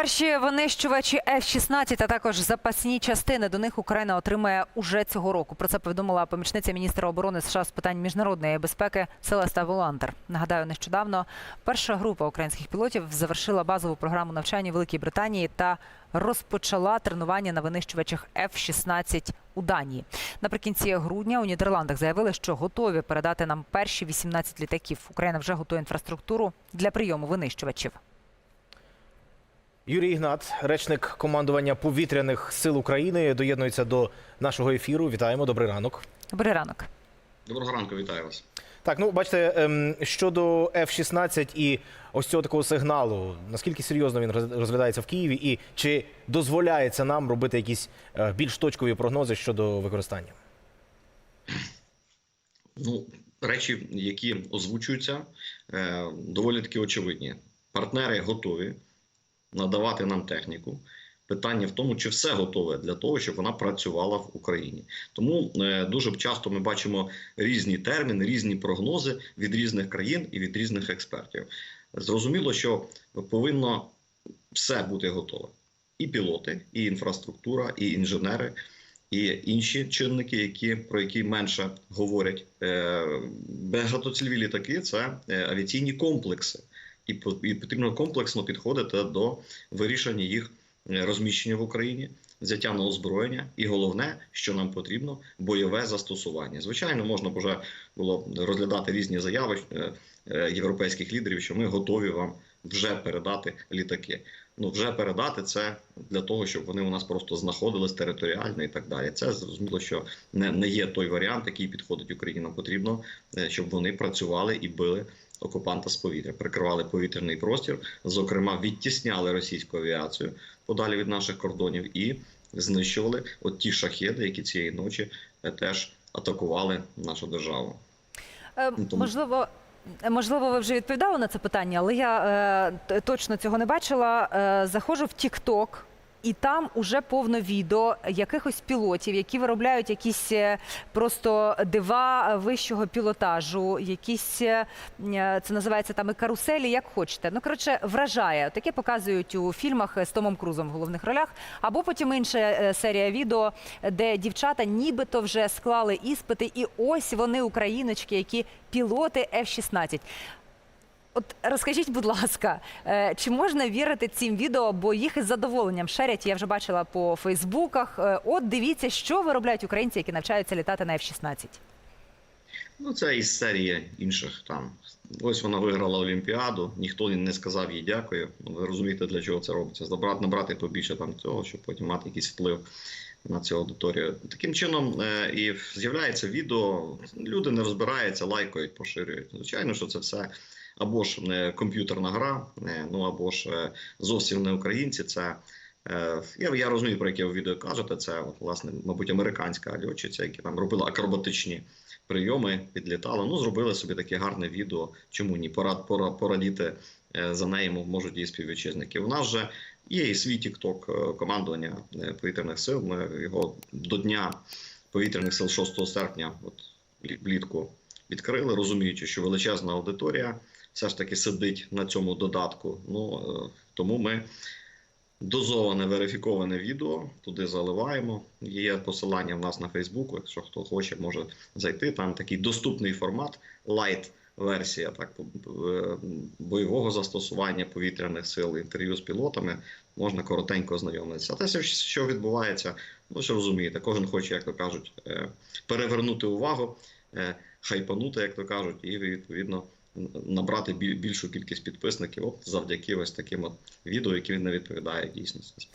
Перші винищувачі F-16, а також запасні частини до них Україна отримає уже цього року. Про це повідомила помічниця міністра оборони США з питань міжнародної безпеки Селеста Волантер. Нагадаю, нещодавно перша група українських пілотів завершила базову програму навчання Великій Британії та розпочала тренування на винищувачах F-16 у Данії. Наприкінці грудня у Нідерландах заявили, що готові передати нам перші 18 літаків. Україна вже готує інфраструктуру для прийому винищувачів. Юрій Ігнат, речник командування повітряних сил України, доєднується до нашого ефіру. Вітаємо, добрий ранок. Добрий ранок. Доброго ранку, вітаю вас. Так, ну бачите, ем, щодо F-16 і ось цього такого сигналу, наскільки серйозно він роз- розглядається в Києві, і чи дозволяється нам робити якісь е, більш точкові прогнози щодо використання? Ну, речі, які озвучуються, е, доволі таки очевидні. Партнери готові надавати нам техніку. Питання в тому, чи все готове для того, щоб вона працювала в Україні. Тому е, дуже часто ми бачимо різні терміни, різні прогнози від різних країн і від різних експертів. Зрозуміло, що повинно все бути готове: і пілоти, і інфраструктура, і інженери, і інші чинники, які про які менше говорять. Е, Багатоцільові літаки це е, авіаційні комплекси, і по- і потрібно комплексно підходити до вирішення їх е, розміщення в Україні, взяття на озброєння, і головне, що нам потрібно, бойове застосування. Звичайно, можна вже було розглядати різні заяви е, е, європейських лідерів, що ми готові вам вже передати літаки. Ну, вже передати це для того, щоб вони у нас просто знаходились територіально і так далі. Це зрозуміло, що не, не є той варіант, який підходить Україні. Нам потрібно, щоб вони працювали і били окупанта з повітря, прикривали повітряний простір, зокрема, відтісняли російську авіацію подалі від наших кордонів і знищували от ті шахеди, які цієї ночі е, теж атакували нашу державу. Е, Ну, Можливо, можливо, ви вже відповідали на це питання, але я е, точно цього не бачила. Е, заходжу в TikTok, і там уже повно відео якихось пілотів, які виробляють якісь е, просто дива вищого пілотажу, якісь е, е, це називається там і каруселі, як хочете. Ну коротше, вражає. Таке показують у фільмах з Томом Крузом в головних ролях. Або потім інша е, серія відео, де дівчата нібито вже склали іспити, і ось вони, україночки, які пілоти F-16. От розкажіть, будь ласка, е, чи можна вірити цим відео, бо їх із задоволенням шерять, я вже бачила по Фейсбуках. Е, От дивіться, що виробляють українці, які навчаються літати на F-16. Ну, це із серії інших там. Ось вона виграла Олімпіаду, ніхто не сказав їй дякую. Ну, Ви розумієте, для чого це робиться? Забрати, набрати побільше там цього, щоб потім мати якийсь вплив на цю аудиторію. Таким чином е, і з'являється відео, люди не розбираються, лайкають, поширюють. Звичайно, що це все або ж не комп'ютерна гра, е, ну або ж е, зовсім не українці. Це Е, Я, я розумію, про яке ви відео кажете. Це от, власне, мабуть, американська льотчиця, які там робила акробатичні прийоми, підлітала. Ну, зробили собі таке гарне відео. Чому ні? Порад, пора, порадіти е, за нею можуть її співвітчизники. У нас же є і свій тікток командування е, повітряних сил. Ми його до дня повітряних сил 6 серпня, от влітку, відкрили, розуміючи, що величезна аудиторія все ж таки сидить на цьому додатку. Ну е, тому ми. Дозоване верифіковане відео туди заливаємо. Є посилання в нас на Фейсбуку. Якщо хто хоче, може зайти. Там такий доступний формат, лайт версія так е, бойового застосування повітряних сил, інтерв'ю з пілотами. Можна коротенько ознайомитися. Те, що відбувається, ви ж розумієте, кожен хоче, як то кажуть, е, перевернути увагу, хайпанути, як то кажуть, і відповідно набрати більшу кількість підписників от завдяки ось таким от відео, які не відповідає дійсності.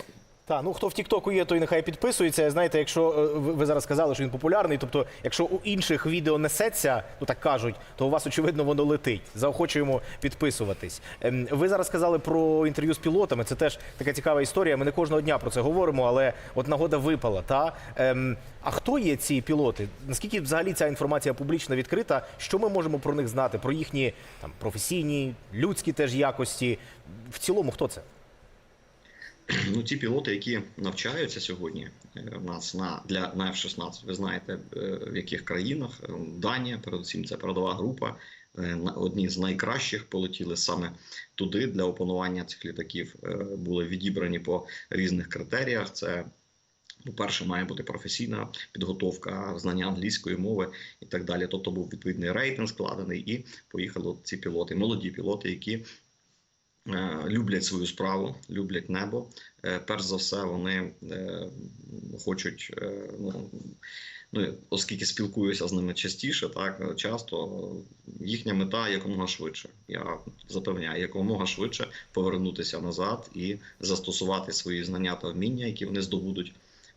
Так, ну хто в Тіктоку є, той нехай підписується. Знаєте, якщо е, ви ви зараз сказали, що він популярний, тобто, якщо у інших відео несеться, ну так кажуть, то у вас очевидно воно летить. Заохочуємо підписуватись. Ем, Ви зараз сказали про інтерв'ю з пілотами. Це теж така цікава історія. Ми не кожного дня про це говоримо, але от нагода випала. Та Ем, а хто є ці пілоти? Наскільки взагалі ця інформація публічно відкрита? Що ми можемо про них знати? Про їхні там професійні, людські теж якості? В цілому, хто це? Ну, ті пілоти, які навчаються сьогодні е, в нас на для на F-16, ви знаєте, е, в яких країнах Е, Данія, передусім, це передова група. е, одні з найкращих полетіли саме туди для опанування цих літаків. Були відібрані по різних критеріях. Це по-перше, має бути професійна підготовка, знання англійської мови і так далі. Тобто був відповідний рейтинг складений, і поїхали ці пілоти, молоді пілоти, які люблять свою справу, люблять небо. Е, перш за все, вони е, хочуть, е, ну, ну, оскільки спілкуюся з ними частіше, так часто їхня мета якомога швидше. Я запевняю, якомога швидше повернутися назад і застосувати свої знання та вміння, які вони здобудуть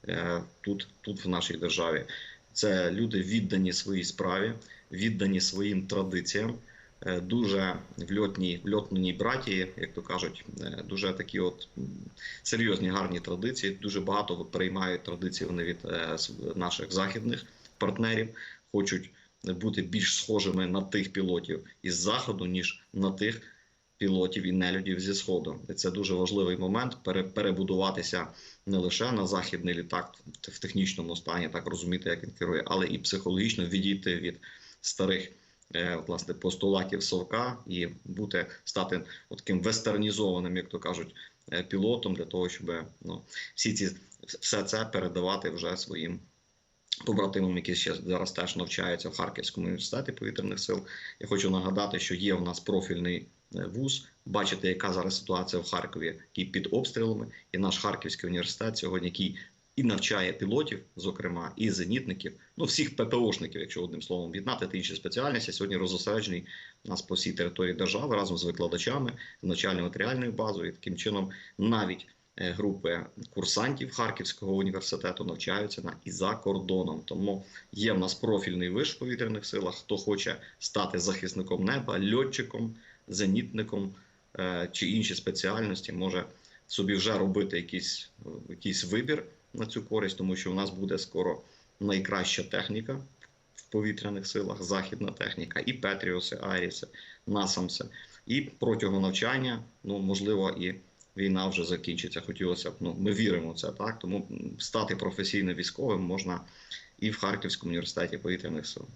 е, тут, тут в нашій державі. Це люди віддані своїй справі, віддані своїм традиціям. Е, Дуже в льотній, в братії, як то кажуть, е, дуже такі от серйозні гарні традиції. Дуже багато переймають традиції вони від е, наших західних партнерів, хочуть бути більш схожими на тих пілотів із заходу, ніж на тих пілотів і нелюдів зі сходу. І це дуже важливий момент пере- перебудуватися не лише на західний літак в технічному стані, так розуміти, як він керує, але і психологічно відійти від старих. Е, Власне, постулатів совка і бути стати таким вестернізованим, як то кажуть, е, пілотом для того, щоб ну всі ці все це передавати вже своїм побратимам, які ще зараз теж навчаються в Харківському університеті повітряних сил. Я хочу нагадати, що є в нас профільний е, вуз. Бачите, яка зараз ситуація в Харкові, який під обстрілами, і наш Харківський університет сьогодні, який і навчає пілотів, зокрема, і зенітників, ну всіх ППОшників, якщо одним словом віднати та інші спеціальності, сьогодні розосереджений нас по всій території держави разом з викладачами, з навчально-матеріальною базою. І таким чином навіть е, групи курсантів Харківського університету навчаються на і за кордоном. Тому є в нас профільний виш в повітряних силах. Хто хоче стати захисником неба, льотчиком, зенітником е, чи інші спеціальності, може собі вже робити якийсь, якийсь вибір на цю користь, тому що в нас буде скоро найкраща техніка в повітряних силах, західна техніка, і Петріуси, Айріси, Насамси. І протягом навчання, ну можливо, і війна вже закінчиться. Хотілося б. Ну ми віримо в це, так тому стати професійним військовим можна і в Харківському університеті повітряних сил.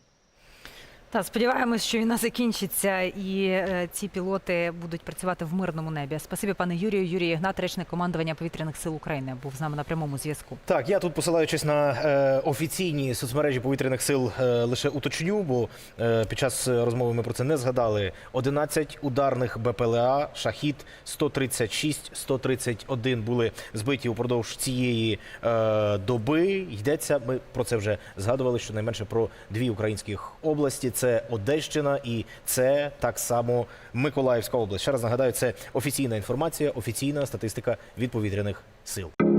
Та сподіваємось, що війна закінчиться і е, ці пілоти будуть працювати в мирному небі. Спасибі, пане Юрію. Юрій Ігнат, речник командування повітряних сил України, був з нами на прямому зв'язку. Так, я тут посилаючись на е, офіційні соцмережі повітряних сил, е, лише уточню, бо е, під час розмови ми про це не згадали. 11 ударних БПЛА Шахід 136, 131 були збиті упродовж цієї е, доби. Йдеться. Ми про це вже згадували. Щонайменше про дві українських області. Це Одещина і це так само Миколаївська область. Ще раз нагадаю, це офіційна інформація, офіційна статистика від повітряних сил.